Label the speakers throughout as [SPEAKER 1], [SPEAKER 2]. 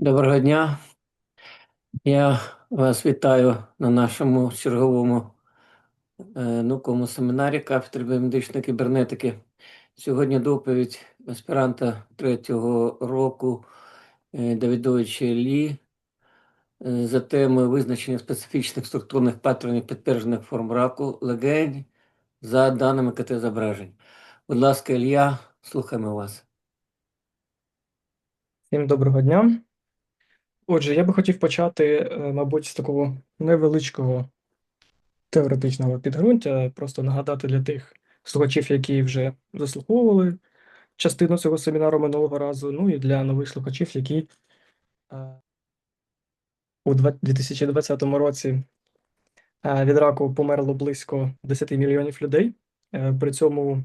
[SPEAKER 1] Доброго дня. Я вас вітаю на нашому черговому е, науковому семінарі кафедри біомедичної кібернетики. Сьогодні доповідь аспіранта третього року е, Давидовича Лі е, за темою визначення специфічних структурних паттернів підтверджених форм раку легень за даними КТ-зображень. Будь ласка, Ілля, слухаємо вас.
[SPEAKER 2] Всім доброго дня. Отже, я би хотів почати, е, мабуть, з такого невеличкого теоретичного підґрунтя, просто нагадати для тих слухачів, які вже заслуховували частину цього семінару минулого разу, ну і для нових слухачів, які е, у 2020 році е, від раку померло близько 10 мільйонів людей. При цьому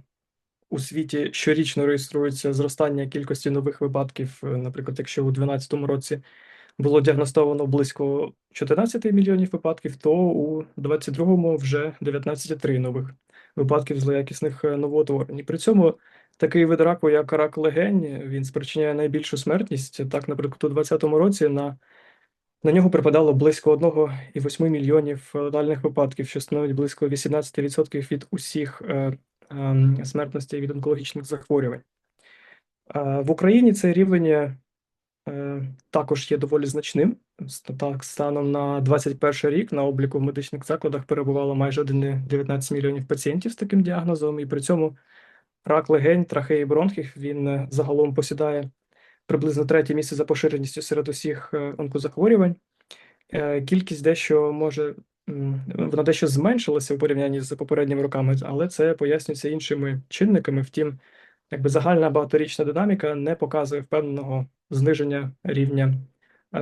[SPEAKER 2] у світі щорічно реєструється зростання кількості нових випадків. Наприклад, якщо у 2012 році було діагностовано близько 14 мільйонів випадків, то у 2022 вже 19,3 нових випадків злоякісних е, новоутворень. І При цьому такий вид раку, як рак легень, він спричиняє найбільшу смертність. Так, наприклад, у 2020 році на на нього припадало близько 1,8 мільйонів летальних випадків, що становить близько 18% від усіх е, ем, смертностей від онкологічних захворювань. Е, В Україні цей рівень е, також є доволі значним. Так, станом на 21 рік на обліку в медичних закладах перебувало майже 1,19 мільйонів пацієнтів з таким діагнозом, і при цьому рак легень, трахеї бронхів він е, загалом посідає приблизно третє місце за поширеністю серед усіх е, онкозахворювань. Е, Кількість дещо може вона дещо зменшилася в порівнянні з попередніми роками, але це пояснюється іншими чинниками. Втім, якби загальна багаторічна динаміка не показує впевненого зниження рівня е,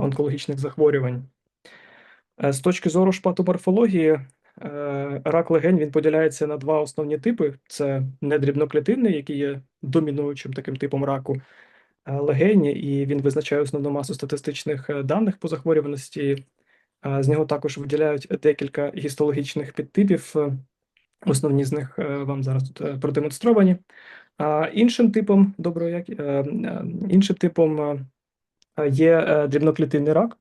[SPEAKER 2] онкологічних захворювань. Е, З точки зору ж патоморфології, е, рак легень він поділяється на два основні типи: це недрібноклітинний, який є домінуючим таким типом раку легень, і він визначає основну масу статистичних даних по захворюваності. З нього також виділяють декілька гістологічних підтипів. Основні з них вам зараз тут продемонстровані. А іншим типом доброго як е, е, іншим типом е, є дрібноклітинний рак.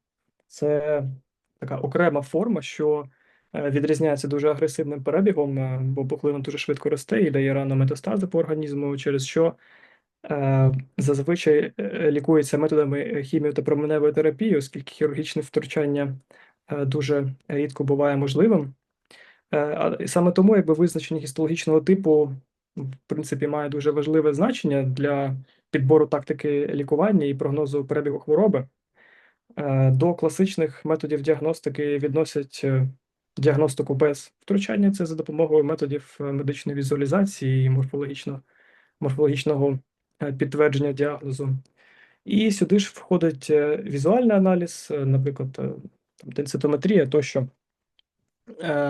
[SPEAKER 2] Це така окрема форма, що відрізняється дуже агресивним перебігом, бо пухлина дуже швидко росте і дає рано метастази по організму, через що зазвичай лікується методами хіміо та променевої терапії, оскільки хірургічне втручання дуже рідко буває можливим. А саме тому, якби визначення гістологічного типу, в принципі, має дуже важливе значення для підбору тактики лікування і прогнозу перебігу хвороби. Е, До класичних методів діагностики відносять е, діагностику без втручання, це за допомогою методів е, медичної візуалізації і морфологічно, морфологічного підтвердження діагнозу. І сюди ж входить візуальний аналіз, наприклад, там, денситометрія тощо.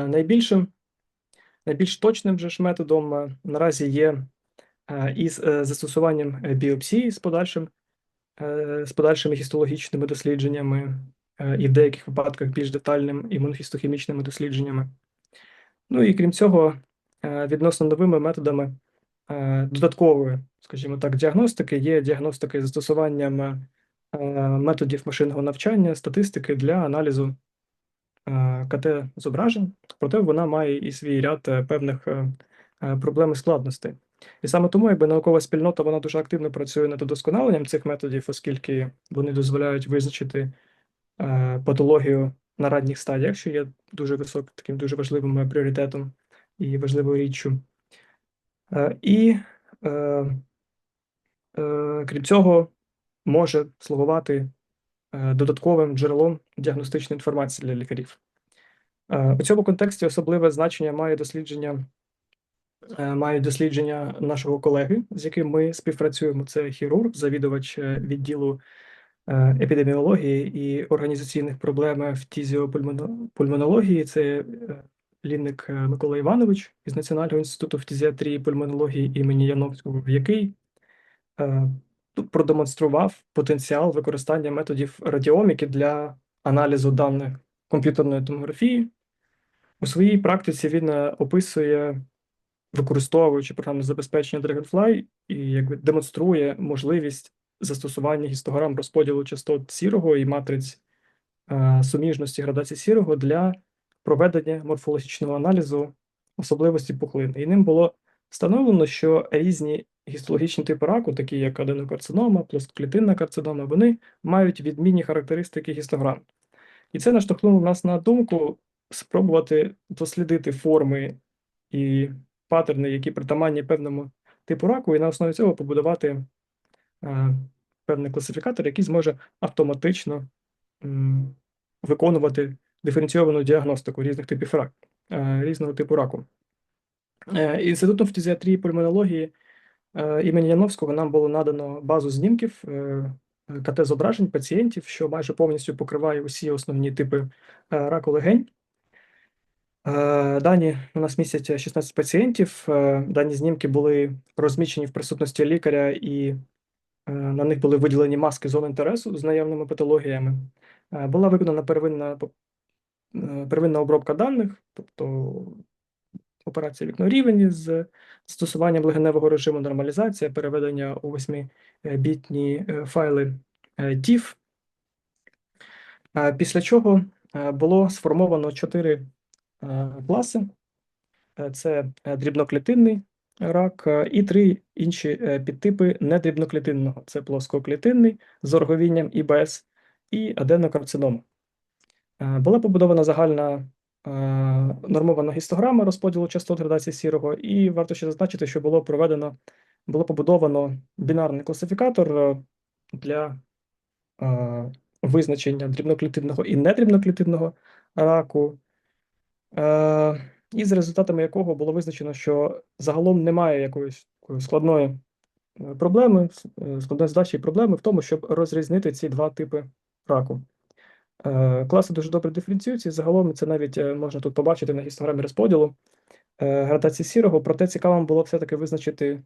[SPEAKER 2] Найбільшим, найбільш точним же ж методом е, наразі є е, із е, застосуванням біопсії з подальшим з подальшими гістологічними дослідженнями і в деяких випадках більш детальним імунохістохімічними дослідженнями. Ну і крім цього, відносно новими методами додаткової, скажімо так, діагностики є діагностики з застосуванням методів машинного навчання, статистики для аналізу КТ-зображень, проте вона має і свій ряд е, певних е, е, проблем і складностей. І саме тому, якби наукова спільнота вона дуже активно працює над удосконаленням цих методів, оскільки вони дозволяють визначити е, патологію на ранніх стадіях, що є дуже високим, таким дуже важливим е, пріоритетом і важливою річчю. Е, і е, е, крім цього, може слугувати е, додатковим джерелом діагностичної інформації для лікарів. Е, У цьому контексті особливе значення має дослідження, е, мають дослідження нашого колеги, з яким ми співпрацюємо. Це хірург, завідувач е, відділу е, епідеміології і організаційних проблем в тізіопульмонології. Це е, Лінник е, Микола Іванович із Національного інституту фтизіатрії і пульмонології імені Яновського, який е, продемонстрував потенціал використання методів радіоміки для аналізу даних комп'ютерної томографії. У своїй практиці він е, описує, використовуючи програмне забезпечення Dragonfly, і якби демонструє можливість застосування гістограм розподілу частот сірого і матриць е, суміжності градації сірого для проведення морфологічного аналізу особливості пухлин. І ним було встановлено, що різні гістологічні типи раку, такі як аденокарцинома, плоскоклітинна карцинома, вони мають відмінні характеристики гістограм. І це наштовхнуло нас на думку спробувати дослідити форми і паттерни, які притаманні певному типу раку, і на основі цього побудувати е, певний класифікатор, який зможе автоматично м, виконувати диференційовану діагностику різних типів рак, е, різного типу раку. Е, Інститутом фтизіатрії і пульмонології імені Яновського нам було надано базу знімків е, КТ-зображень пацієнтів, що майже повністю покриває усі основні типи е, раку легень. Е, Дані у нас містять 16 пацієнтів. Е, Дані знімки були розміщені в присутності лікаря, і е, на них були виділені маски зон інтересу з наявними патологіями. Е, Була виконана первинна, е, первинна обробка даних, тобто операція вікно-рівень з застосуванням легеневого режиму нормалізація, переведення у 8-бітні е, файли е, TIFF. Е, Після чого е, було сформовано чотири е, класи. Е, Це е, дрібноклітинний рак е, і три інші е, підтипи недрібноклітинного. Це плоскоклітинний з орговінням ІБС і аденокарцинома. Е, Була побудована загальна е, нормована гістограма розподілу частот градації сірого, і варто ще зазначити, що було проведено, було побудовано бінарний класифікатор е, для е, визначення дрібноклітинного і недрібноклітинного раку, е, і з результатами якого було визначено, що загалом немає якоїсь складної е, проблеми, е, складної задачі і проблеми в тому, щоб розрізнити ці два типи раку. Е, Класи дуже добре диференціюються, загалом це навіть е, можна тут побачити на гістограмі розподілу е, градації сірого, проте цікавим було все-таки визначити,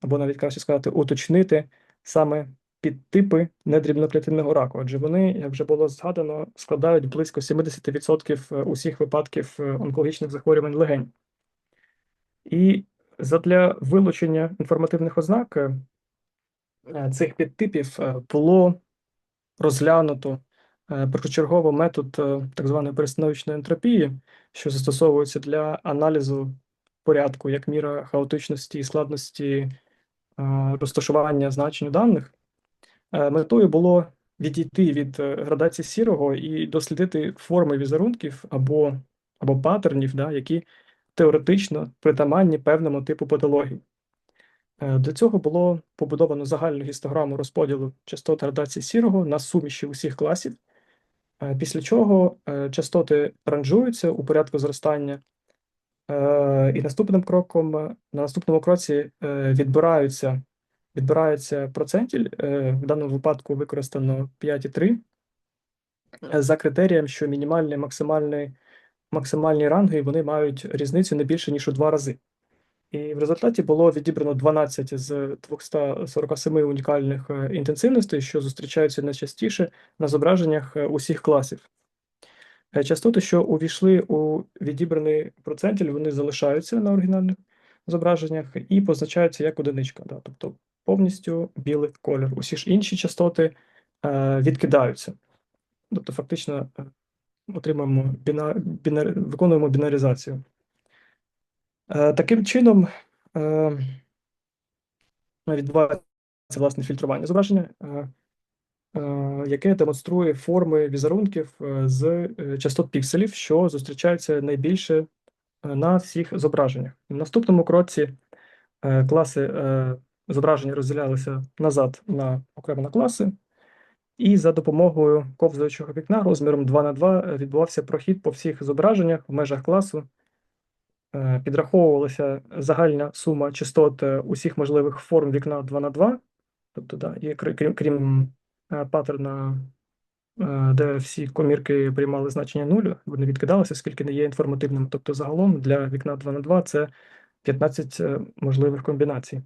[SPEAKER 2] або навіть краще сказати, уточнити саме підтипи недрібноклітинного раку, адже вони, як вже було згадано, складають близько 70% усіх випадків онкологічних захворювань легень. І задля вилучення інформативних ознак цих підтипів було розглянуто першочергово метод е, так званої перестановочної ентропії, що застосовується для аналізу порядку як міра хаотичності і складності е, розташування значень даних. Е, Метою було відійти від е, градації сірого і дослідити форми візерунків або, або паттернів, да, які теоретично притаманні певному типу патології. Е, До цього було побудовано загальну гістограму розподілу частот градації сірого на суміші усіх класів, е, після чого е, частоти ранжуються у порядку зростання, е, і наступним кроком, е, на наступному кроці е, відбираються, відбирається процентіль, е, в даному випадку використано 5,3, е, за критерієм, що мінімальні максимальні, максимальні ранги вони мають різницю не більше, ніж у два рази. І в результаті було відібрано 12 з 247 унікальних е, інтенсивностей, що зустрічаються найчастіше на зображеннях е, усіх класів. Е, Частоти, що увійшли у відібраний процентіль, вони залишаються на оригінальних зображеннях і позначаються як одиничка, да, тобто повністю білий колір. Усі ж інші частоти е, відкидаються. Тобто, фактично, отримуємо біна, бінар, виконуємо бінаризацію. Е, Таким чином е, відбувається власне фільтрування зображення, е, яке демонструє форми візерунків з частот пікселів, що зустрічаються найбільше на всіх зображеннях. В наступному кроці класи зображення розділялися назад на окремо на класи, і за допомогою ковзаючого вікна розміром 2 на 2 відбувався прохід по всіх зображеннях в межах класу. Е, Підраховувалася загальна сума частот е, усіх можливих форм вікна 2 на 2, тобто, да, і крім, крім е, паттерна, де всі комірки приймали значення нулю, вони відкидалися, оскільки не є інформативними. Тобто, загалом для вікна 2 на 2 це 15 е, можливих комбінацій.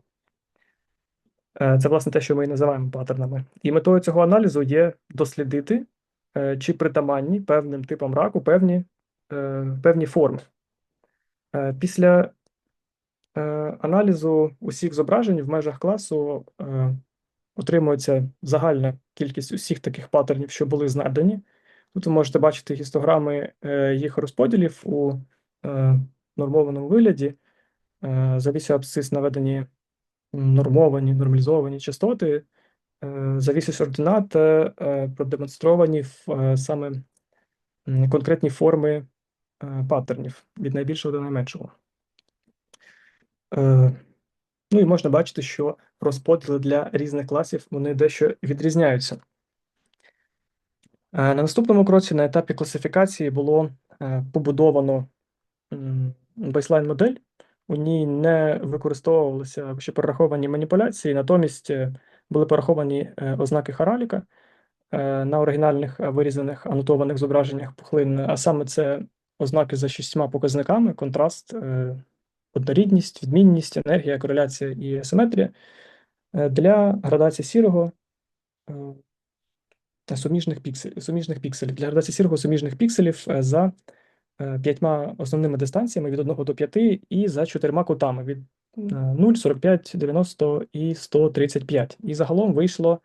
[SPEAKER 2] Це, власне, те, що ми і називаємо паттернами. І метою цього аналізу є дослідити, чи притаманні певним типам раку певні, певні форми. Е, Після е, аналізу усіх зображень в межах класу е, отримується загальна кількість усіх таких паттернів, що були знайдені. Тут ви можете бачити гістограми їх розподілів у нормованому вигляді. Е, Завісі абсцис наведені нормовані, нормалізовані частоти. Завісі ординат продемонстровані в саме конкретні форми паттернів від найбільшого до найменшого. Е, Ну і можна бачити, що розподіли для різних класів вони дещо відрізняються. Е, На наступному кроці на етапі класифікації було е, побудовано бейслайн модель. У ній не використовувалися ще пораховані маніпуляції, натомість е, були пораховані е, ознаки Хараліка е, на оригінальних е, вирізаних анотованих зображеннях пухлин, а саме це ознаки за шістьма показниками: контраст, е, однорідність, відмінність, енергія, кореляція і асиметрія е, для градації сірого е, суміжних пікселів, суміжних пікселів. Для градації сірого суміжних пікселів за п'ятьма основними дистанціями від 1 до 5 і за чотирма кутами від е, 0, 45, 90 і 135. І загалом вийшло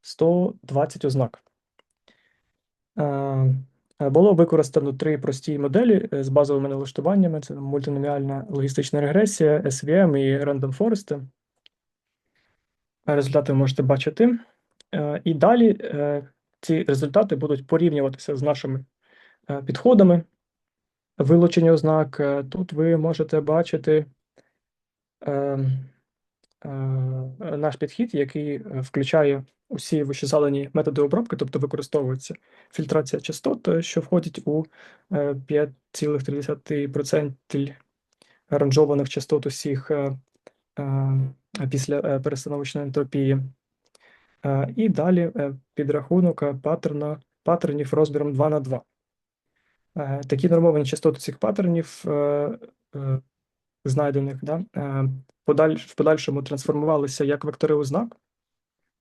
[SPEAKER 2] 120 ознак. Було використано три прості моделі е, з базовими налаштуваннями: це мультиноміальна логістична регресія, SVM і Random Forest. Результати ви можете бачити. Е, І далі е, ці результати будуть порівнюватися з нашими підходами вилучення ознак. Тут ви можете бачити е, е, наш підхід, який е, включає усі вищезалені методи обробки, тобто використовується фільтрація частот, е, що входить у е, 5,3% ранжованих частот усіх е, е, після е, перестановочної ентропії. Е, І далі е, підрахунок е, паттерна, паттернів розміром 2 на 2. Е, Такі нормовані частоти цих паттернів, е, е, знайдених, да, е, в подальшому трансформувалися як вектори ознак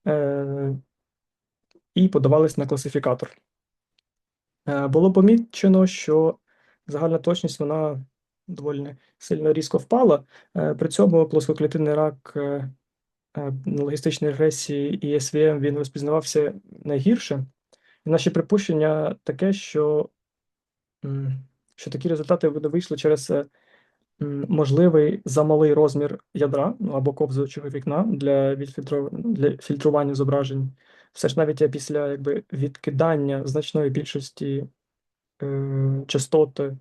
[SPEAKER 2] е, і подавались на класифікатор. Е, Було помічено, що загальна точність вона доволі сильно різко впала. Е, При цьому плоскоклітинний рак логістичної регресії і SVM він розпізнавався найгірше. І наші припущення таке, що, що такі результати вийшли через можливий замалий розмір ядра ну, або ковзуючого вікна для, для фільтрування зображень. Все ж навіть після якби, відкидання значної більшості е, частот е,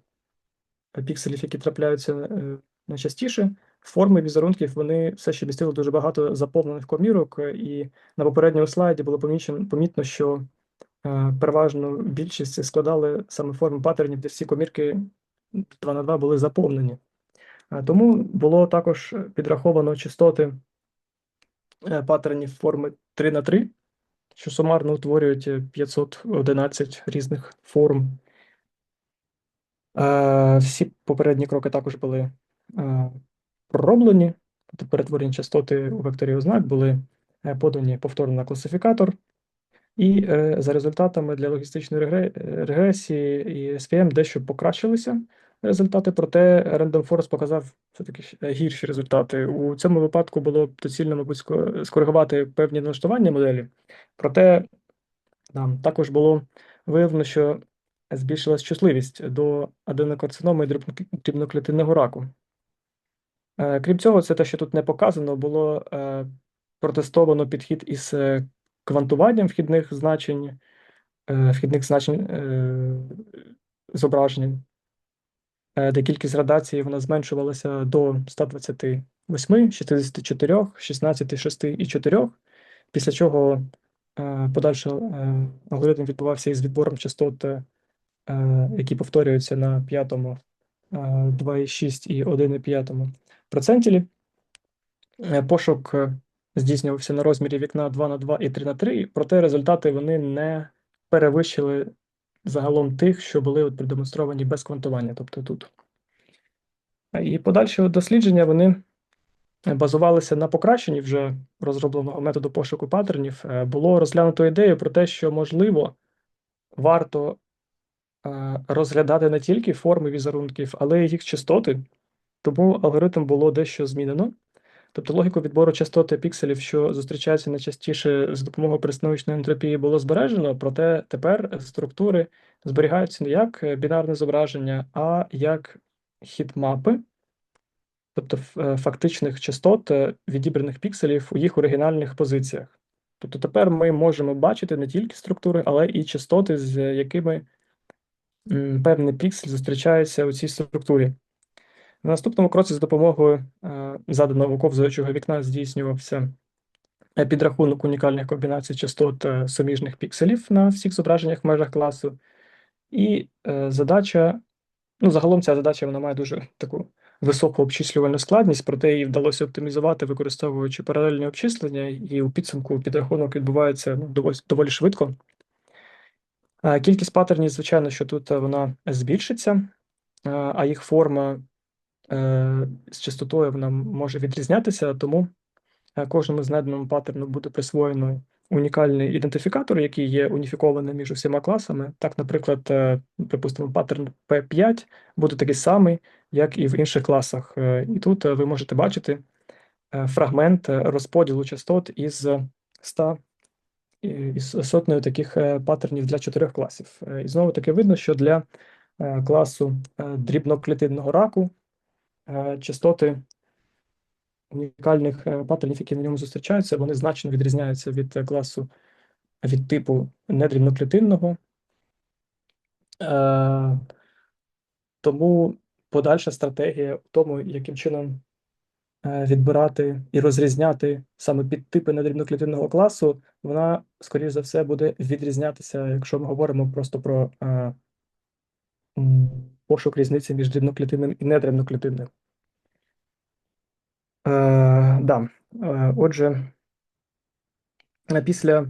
[SPEAKER 2] пікселів, які трапляються е, найчастіше, форми візерунків вони все ще містили дуже багато заповнених комірок, е, і на попередньому слайді було помічено, помітно, що е, переважну більшість складали саме форми паттернів, де всі комірки 2 на 2 були заповнені. Е, Тому було також підраховано частоти е, паттернів форми 3 на 3 що сумарно утворюють е, 511 різних форм. Е, Всі попередні кроки також були е, пророблені, тобто перетворені частоти у векторі ознак були е, подані повторно на класифікатор. І е, за результатами для логістичної регресії і SVM дещо покращилися результати, проте Random Forest показав все-таки е, гірші результати. У цьому випадку було б доцільно, мабуть, скоригувати певні налаштування моделі, проте там також було виявлено, що збільшилась чутливість до аденокарциноми і дрібноклі- дрібноклітинного раку. Е, Крім цього, це те, що тут не показано, було е, протестовано підхід із квантуванням вхідних значень, вхідних значень зображень, де кількість градацій вона зменшувалася до 128, 64, 16, 6 і 4, після чого е, подальший е, алгоритм відбувався із відбором частот, е, які повторюються на п'ятому, е, 2,6 і 1,5 процентілі. Е, Пошук е, здійснювався на розмірі вікна 2 на 2 і 3 на 3, проте результати вони не перевищили загалом тих, що були от продемонстровані без квантування, тобто тут. І подальші дослідження вони базувалися на покращенні вже розробленого методу пошуку паттернів. Е, Було розглянуто ідею про те, що можливо варто е, розглядати не тільки форми візерунків, але й їх частоти. Тому алгоритм було дещо змінено. Тобто логіку відбору частоти пікселів, що зустрічаються найчастіше з допомогою перестановочної ентропії, було збережено, проте тепер структури зберігаються не як е, бінарне зображення, а як хітмапи, тобто е, фактичних частот е, відібраних пікселів у їх оригінальних позиціях. Тобто тепер ми можемо бачити не тільки структури, але і частоти, з якими певний піксель зустрічається у цій структурі. На наступному кроці з допомогою е, заданого ковзаючого вікна здійснювався е, підрахунок унікальних комбінацій частот е, суміжних пікселів на всіх зображеннях в межах класу. І задача, ну, загалом ця задача вона має дуже таку високу обчислювальну складність, проте її вдалося оптимізувати, використовуючи паралельні обчислення, і у підсумку підрахунок відбувається ну, доволі, доволі швидко. Кількість паттернів, звичайно, що тут вона збільшиться, а їх форма з частотою вона може відрізнятися, тому е, кожному знайденому паттерну буде присвоєно унікальний ідентифікатор, який є уніфікований між усіма класами. Так, наприклад, е, припустимо, паттерн P5 буде такий самий, як і в інших класах. Е, І тут е, ви можете бачити е, фрагмент е, розподілу частот із 100 із сотнею таких е, паттернів для чотирьох класів. Е, І знову таки видно, що для е, класу е, дрібноклітинного раку е, частоти унікальних е, паттернів, які на ньому зустрічаються, вони значно відрізняються від е, класу від типу недрібноклітинного. Е, Тому подальша стратегія в тому, яким чином е, відбирати і розрізняти саме підтипи недрібноклітинного класу, вона, скоріш за все, буде відрізнятися, якщо ми говоримо просто про е, пошук різниці між дрібноклітинним і недрібноклітинним. Е, да. Е, Отже, після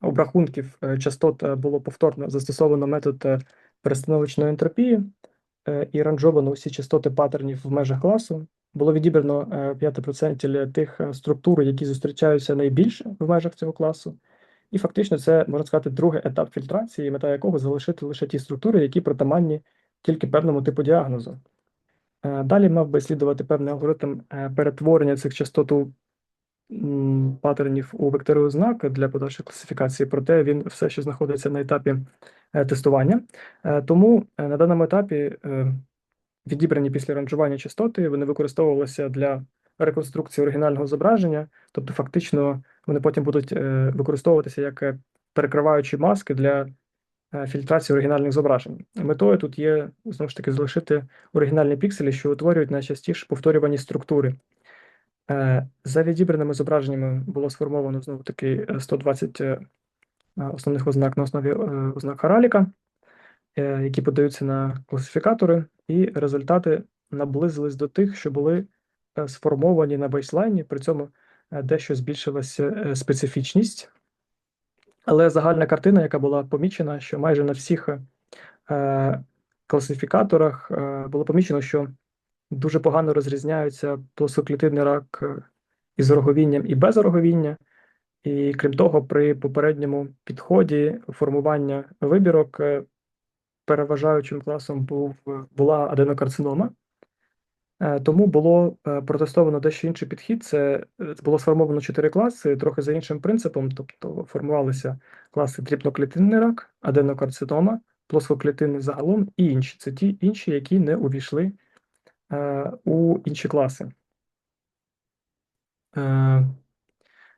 [SPEAKER 2] обрахунків е, частот е, було повторно застосовано метод е, перестановочної ентропії е, і ранжовано усі частоти паттернів в межах класу. Було відібрано е, 5% тих структур, які зустрічаються найбільше в межах цього класу. І фактично це, можна сказати, другий етап фільтрації, мета якого залишити лише ті структури, які притаманні тільки певному типу діагнозу. Е, Далі мав би слідувати певний алгоритм е, перетворення цих частот у паттернів у векторовий ознак для подальшої класифікації, проте він все ще знаходиться на етапі е, тестування. Тому на даному етапі відібрані після ранжування частоти вони використовувалися для реконструкції оригінального зображення, тобто фактично вони потім будуть використовуватися як перекриваючі маски для фільтрації оригінальних зображень. Метою тут є знову ж таки залишити оригінальні пікселі, що утворюють найчастіше повторювані структури. Е, За відібраними зображеннями було сформовано знову таки е, 120 е, основних ознак на основі е, ознак Хараліка, е, які подаються на класифікатори, і результати наблизились до тих, що були е, сформовані на бейслайні, при цьому е, дещо збільшилася е, специфічність. Але загальна картина, яка була помічена, що майже на всіх е, класифікаторах е, було помічено, що дуже погано розрізняються плоскоклітинний рак е, із роговінням і без роговіння. І крім того, при попередньому підході формування вибірок е, переважаючим класом був, була аденокарцинома. Е, Тому було е, протестовано дещо інший підхід. Це е, було сформовано чотири класи, трохи за іншим принципом. Тобто формувалися класи дрібноклітинний рак, аденокарцинома, плоскоклітинний загалом і інші. Це ті інші, які не увійшли у інші класи.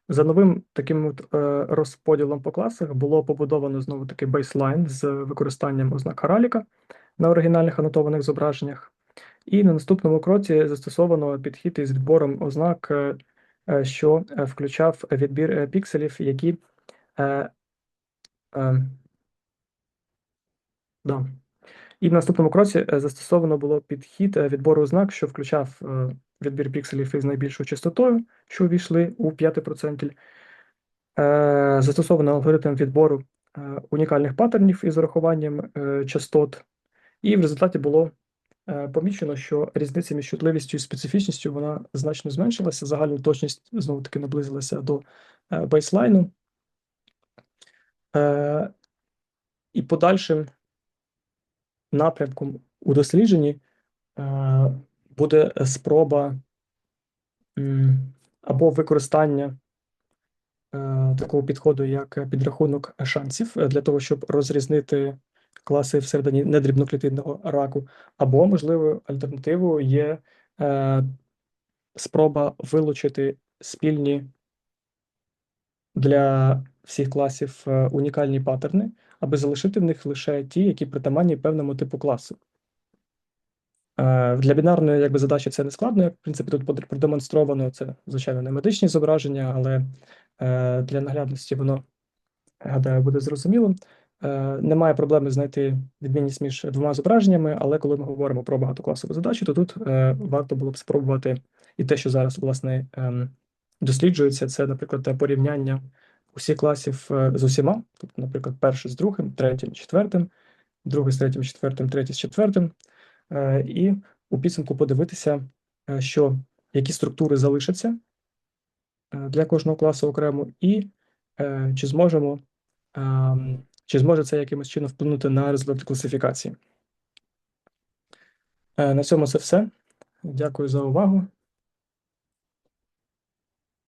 [SPEAKER 2] За новим таким розподілом по класах було побудовано знову таки бейслайн з використанням ознак Хараліка на оригінальних анотованих зображеннях. І на наступному кроці застосовано підхід із відбором ознак, е, е, що е, включав відбір пікселів, які да. І в наступному кроці застосовано було підхід відбору ознак, що включав відбір пікселів із найбільшою частотою, що увійшли у 5%. Е, Застосовано алгоритм відбору унікальних паттернів із урахуванням частот, і в результаті було помічено, що різниця між чутливістю і специфічністю вона значно зменшилася. Загальна точність знову таки наблизилася до е, бейслайну. Е, І подальшим напрямком у дослідженні е, буде спроба або використання е, такого підходу, як підрахунок шансів, е, для того, щоб розрізнити класи всередині недрібноклітинного раку, або, можливо, альтернативою є е, спроба вилучити спільні для всіх класів е, унікальні паттерни, аби залишити в них лише ті, які притаманні певному типу класу. Е, Для бінарної якби, задачі це не складно, в принципі тут продемонстровано. Це, звичайно, не медичні зображення, але е, для наглядності воно, гадаю, буде зрозумілим. Е, Немає проблеми знайти відмінність між двома зображеннями, але коли ми говоримо про багатокласову задачу, то тут е, варто було б спробувати і те, що зараз власне ем, досліджується, це, наприклад, порівняння усіх класів е, з усіма, тобто, наприклад, перший з другим, третім, четвертим, другий з третім, четвертим, третій з четвертим, і у підсумку подивитися, що які структури залишаться для кожного класу окремо, і чи зможемо, ем, чи зможе це якимось чином вплинути на результати класифікації. Е, На цьому це все. Дякую за увагу.